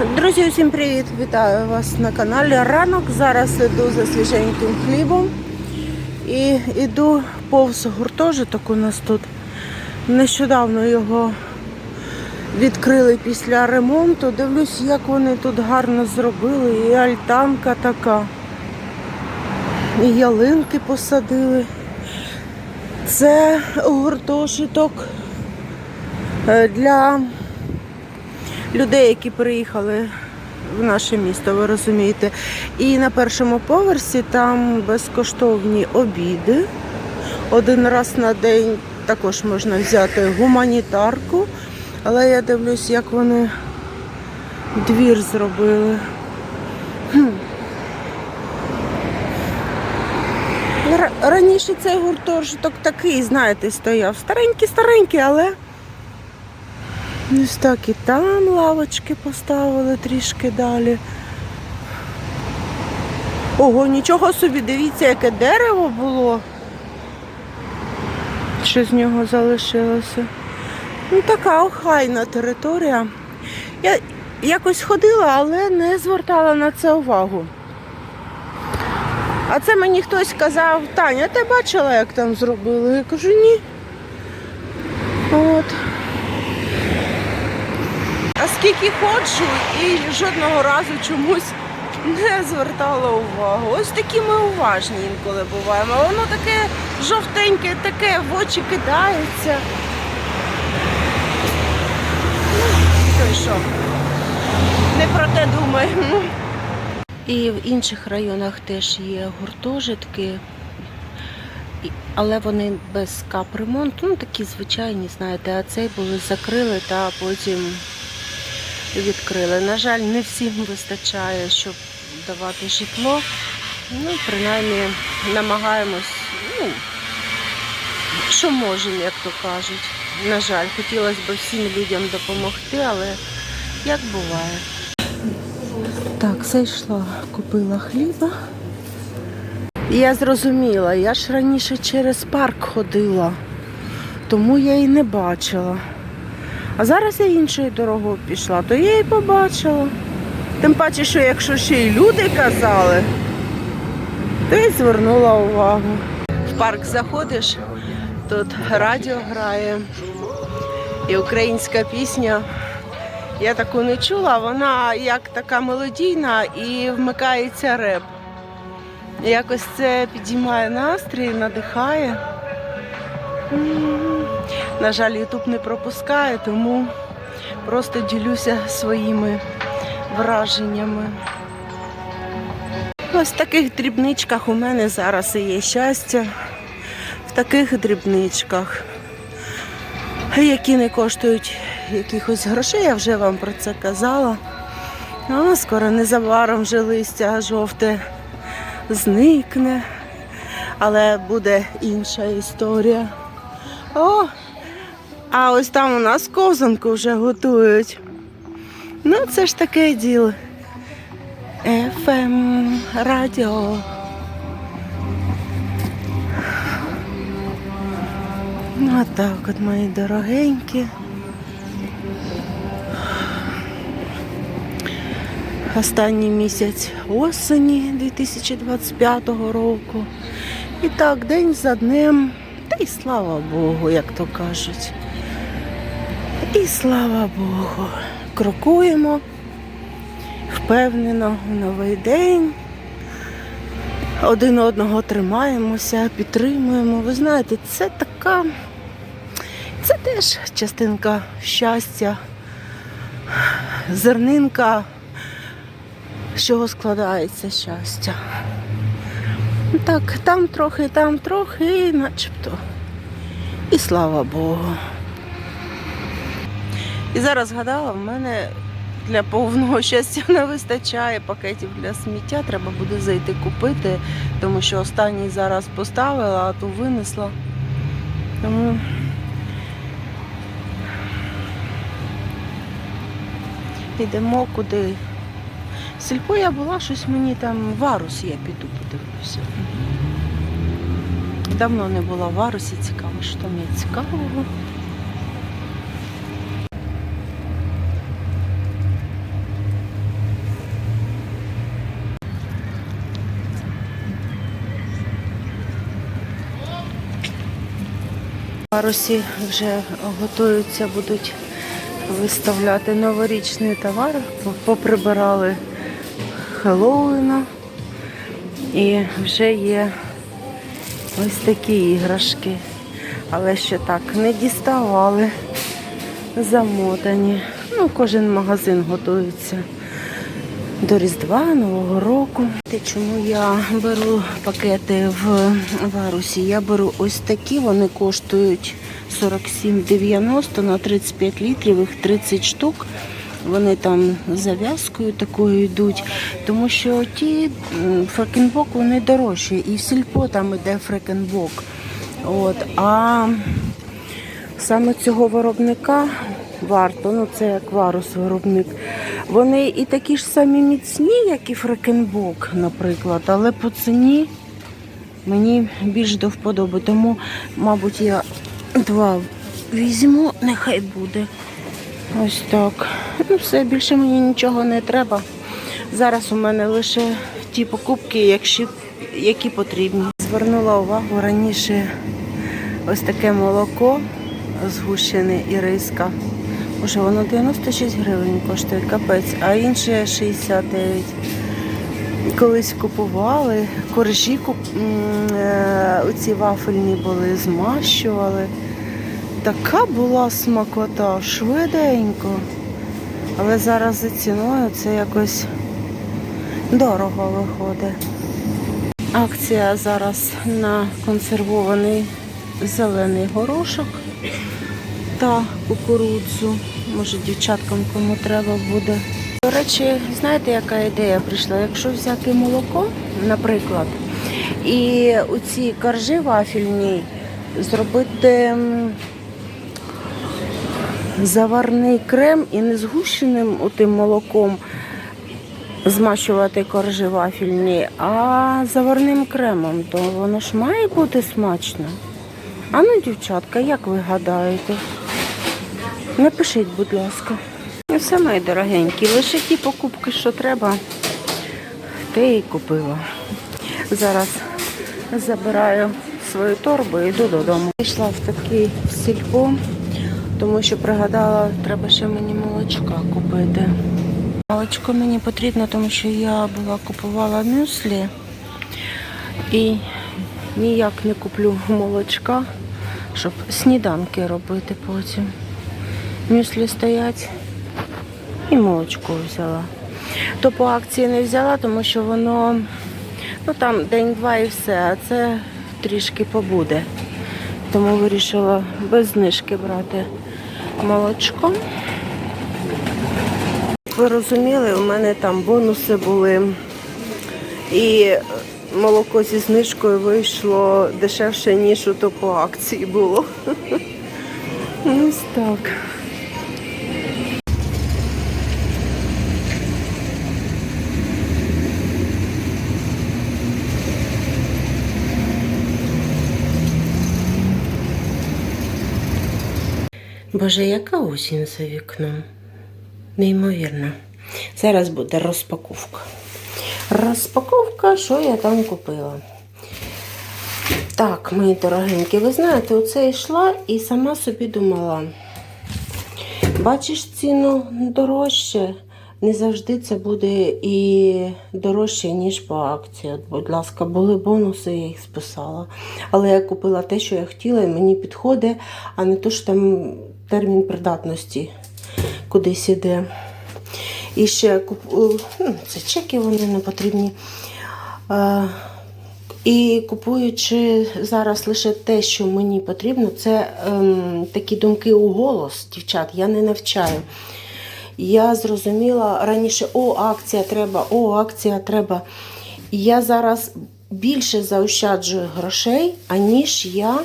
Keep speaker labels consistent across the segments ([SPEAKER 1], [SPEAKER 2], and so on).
[SPEAKER 1] Друзі, усім привіт! Вітаю вас на каналі. Ранок. Зараз іду за свіженьким хлібом і йду повз гуртожиток у нас тут. Нещодавно його відкрили після ремонту. Дивлюсь, як вони тут гарно зробили. І альтанка така. І ялинки посадили. Це гуртожиток е, для людей, які приїхали в наше місто, ви розумієте. І на першому поверсі там безкоштовні обіди. Один раз на день також можна взяти гуманітарку. Але я дивлюсь, як вони двір зробили. Раніше цей гуртожиток такий, знаєте, стояв. Старенький-старенький, але Ось так і там лавочки поставили трішки далі. Ого, нічого собі, дивіться, яке дерево було. Що з нього залишилося. Ну, така охайна територія. Я якось ходила, але не звертала на це увагу. А це мені хтось казав, Таня, ти бачила, як там зробили? Я кажу, ні. От. Скільки ходжу і жодного разу чомусь не звертала увагу. Ось такі ми уважні інколи буваємо. Воно таке жовтеньке, таке в очі кидається. Ну, то й що? Не про те думаємо. І в інших районах теж є гуртожитки, але вони без капремонту, ну такі звичайні, знаєте, а цей були закрили та потім відкрили. На жаль, не всім вистачає, щоб давати житло. Ну, принаймні, намагаємось, ну, що можемо, як то кажуть. На жаль, хотілося б всім людям допомогти, але як буває. Так, зайшла, купила хліба. Я зрозуміла, я ж раніше через парк ходила, тому я і не бачила. А зараз я іншою дорогою пішла, то я і побачила. Тим паче, що якщо ще й люди казали, то й звернула увагу. В парк заходиш, тут радіо грає і українська пісня. Я таку не чула, вона як така мелодійна і вмикається реп. Якось це підіймає настрій, надихає. На жаль, Ютуб не пропускає, тому просто ділюся своїми враженнями. Ось в таких дрібничках у мене зараз і є щастя. В таких дрібничках, які не коштують якихось грошей, я вже вам про це казала. А скоро незабаром вже листя жовте зникне, але буде інша історія. О, а ось там у нас ковзанку вже готують. Ну, це ж таке діло. FM радіо. Ну, а так от, мої дорогенькі. Останній місяць осені 2025 року. І так, день за днем. Й слава Богу, як то кажуть. І слава Богу. Крокуємо впевнено в новий день. Один одного тримаємося, підтримуємо. Ви знаєте, це така, це теж частинка щастя, зернинка, з чого складається щастя. Так, там трохи, там трохи, і начебто. І слава Богу. І зараз згадала, в мене для повного щастя не вистачає пакетів для сміття. Треба буде зайти купити, тому що останній зараз поставила, а ту винесла. Тому йдемо куди. Сільпо я була, щось мені там варус, я піду подивлюся. Давно не була в Арусі, цікаво, що там цікавого. В Арусі вже готуються, будуть виставляти новорічний товар, поприбирали Хеллоуіна і вже є ось такі іграшки. Але ще так не діставали, замотані. Ну, кожен магазин готується до Різдва, Нового року. Те, Чому я беру пакети в варусі? Я беру ось такі, вони коштують 47,90 на 35 літрів, їх 30 штук. Вони там зав'язкою такою йдуть, тому що ті фрекенбок вони дорожчі. І в сільпо там іде фрекенбок. От, а саме цього виробника варто, ну це як варус виробник. Вони і такі ж самі міцні, як і фрекенбок, наприклад, але по ціні мені більш до вподоби. Тому, мабуть, я два візьму, нехай буде. Ось так. Ну все, більше мені нічого не треба. Зараз у мене лише ті покупки, якщо, які потрібні. Звернула увагу раніше ось таке молоко згущене і риска. Може, воно 96 гривень коштує капець, а інше 69. Колись купували, коржі е, оці вафельні були, змащували. Така була смакота, швиденько. Але зараз за ціною це якось дорого виходить. Акція зараз на консервований зелений горошок та кукурудзу. Може, дівчаткам кому треба буде. До речі, знаєте, яка ідея прийшла? Якщо взяти молоко, наприклад, і у ці коржі вафельні зробити заварний крем і не згущеним тим молоком змащувати коржі вафельні, а заварним кремом, то воно ж має бути смачно. А ну, дівчатка, як ви гадаєте? Напишіть, будь ласка. І все, мої дорогенькі, лише ті покупки, що треба, те і купила. Зараз забираю свою торбу і йду додому. Пішла в такий сільпо, тому що пригадала, треба ще мені молочка купити. Молочко мені потрібно, тому що я була купувала мюслі і ніяк не куплю молочка, щоб сніданки робити потім. Мюслі стоять і молочко взяла. То по акції не взяла, тому що воно ну там день-два і все, а це трішки побуде. Тому вирішила без знижки брати молочко. Ви розуміли, у мене там бонуси були. І молоко зі знижкою вийшло дешевше, ніж ото по акції було. Ось так. Боже, яка осінь за вікном? Неймовірно. Зараз буде розпаковка. Розпаковка, що я там купила. Так, мої дорогенькі, ви знаєте, оце йшла і сама собі думала. Бачиш ціну дорожче, не завжди це буде і дорожче, ніж по акції. От, будь ласка, були бонуси, я їх списала. Але я купила те, що я хотіла, і мені підходить, а не то, що там термін придатності кудись іде. І ще куп... ну, це чеки вони не потрібні. Е, І купуючи зараз лише те, що мені потрібно, це ем, такі думки у голос, дівчат, я не навчаю. Я зрозуміла раніше, о, акція треба, о, акція треба. Я зараз більше заощаджую грошей, аніж я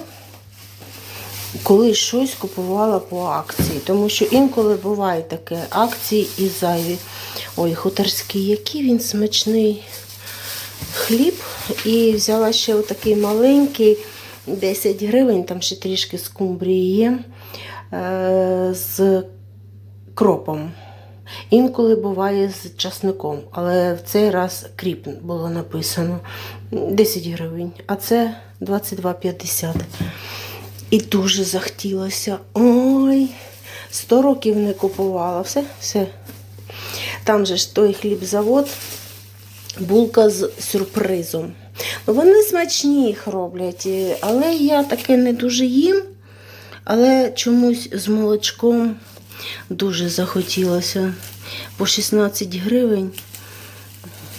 [SPEAKER 1] коли щось купувала по акції. Тому що інколи буває таке акції і зайві. Ой, хуторський, який він смачний хліб. І взяла ще отакий маленький, 10 гривень, там ще трішки скумбрії є е, з кропом. Інколи буває з часником, але в цей раз кріп було написано 10 гривень, а це 22,50. І дуже захотілося. Ой, сто років не купувала. Все, все. Там же ж той хлібзавод, булка з сюрпризом. Ну, Вони смачні їх роблять, але я таке не дуже їм. Але чомусь з молочком дуже захотілося. По 16 гривень.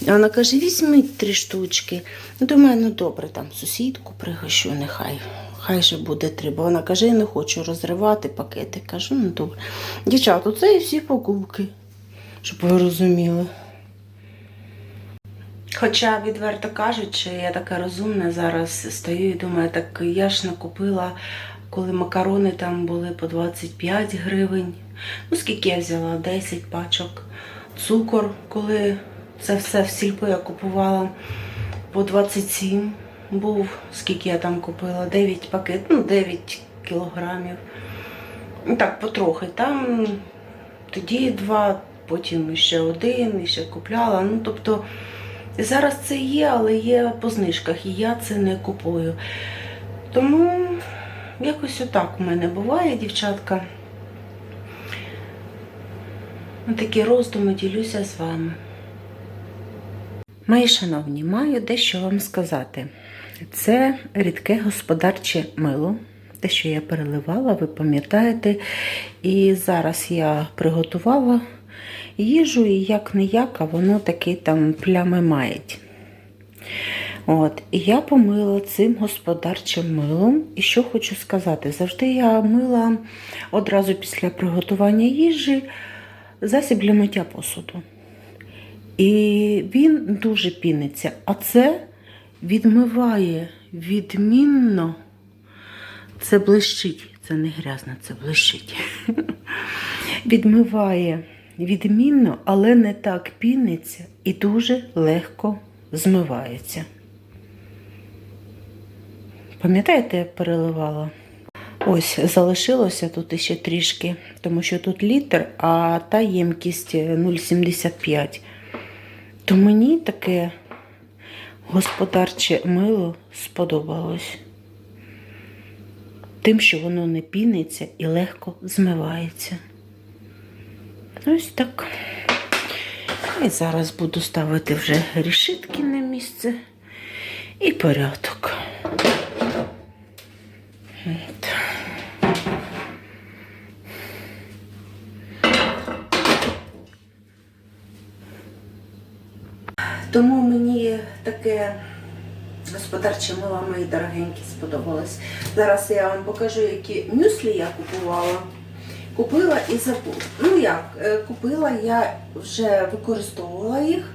[SPEAKER 1] Вона каже, візьміть три штучки. Думаю, ну добре, там сусідку пригощу, нехай. Хай же буде три. Бо вона каже, я не хочу розривати пакети. Кажу, ну добре. Дівчата, це і всі покупки, щоб ви розуміли. Хоча, відверто кажучи, я така розумна зараз стою і думаю, так я ж накупила, коли макарони там були по 25 гривень. Ну, скільки я взяла? 10 пачок. Цукор, коли це все в сільпо я купувала по 27 був, скільки я там купила, 9 пакет, ну 9 кілограмів. Ну так, потрохи. Там тоді два, потім ще один, ще купляла. Ну, тобто зараз це є, але є по знижках, і я це не купую. Тому якось отак у мене буває, дівчатка. Такі роздуми ділюся з вами. Мої шановні, маю дещо вам сказати. Це рідке господарче мило, те, що я переливала, ви пам'ятаєте. І зараз я приготувала їжу, і як не як, а воно такі там плями мають. От, і я помила цим господарчим милом. І що хочу сказати, завжди я мила одразу після приготування їжі засіб для миття посуду. І він дуже піниться. А це відмиває відмінно. Це блищить. Це не грязно, це блищить. Відмиває відмінно, але не так піниться і дуже легко змивається. Пам'ятаєте, я переливала? Ось, залишилося тут ще трішки, тому що тут літр, а та ємкість 0,75. То мені таке господарче мило сподобалось. Тим, що воно не піниться і легко змивається. Ось так. І зараз буду ставити вже рішитки на місце і порядок. Тому мені таке господарче мило мої дорогенькі сподобалось. Зараз я вам покажу, які мюслі я купувала. Купила і забула. Ну як, е, купила, я вже використовувала їх.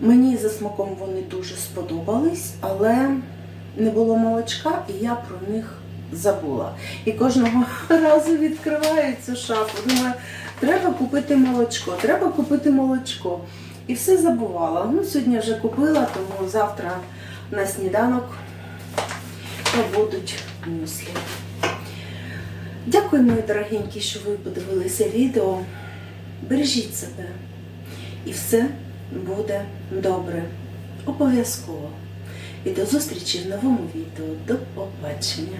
[SPEAKER 1] Мені за смаком вони дуже сподобались, але не було молочка, і я про них забула. І кожного разу відкриваю цю шафу. Думаю, треба купити молочко, треба купити молочко. І все забувала. Ну, сьогодні вже купила, тому завтра на сніданок будуть мюслі. Дякую, мої дорогенькі, що ви подивилися відео. Бережіть себе. І все буде добре. Обов'язково. І до зустрічі в новому відео. До побачення.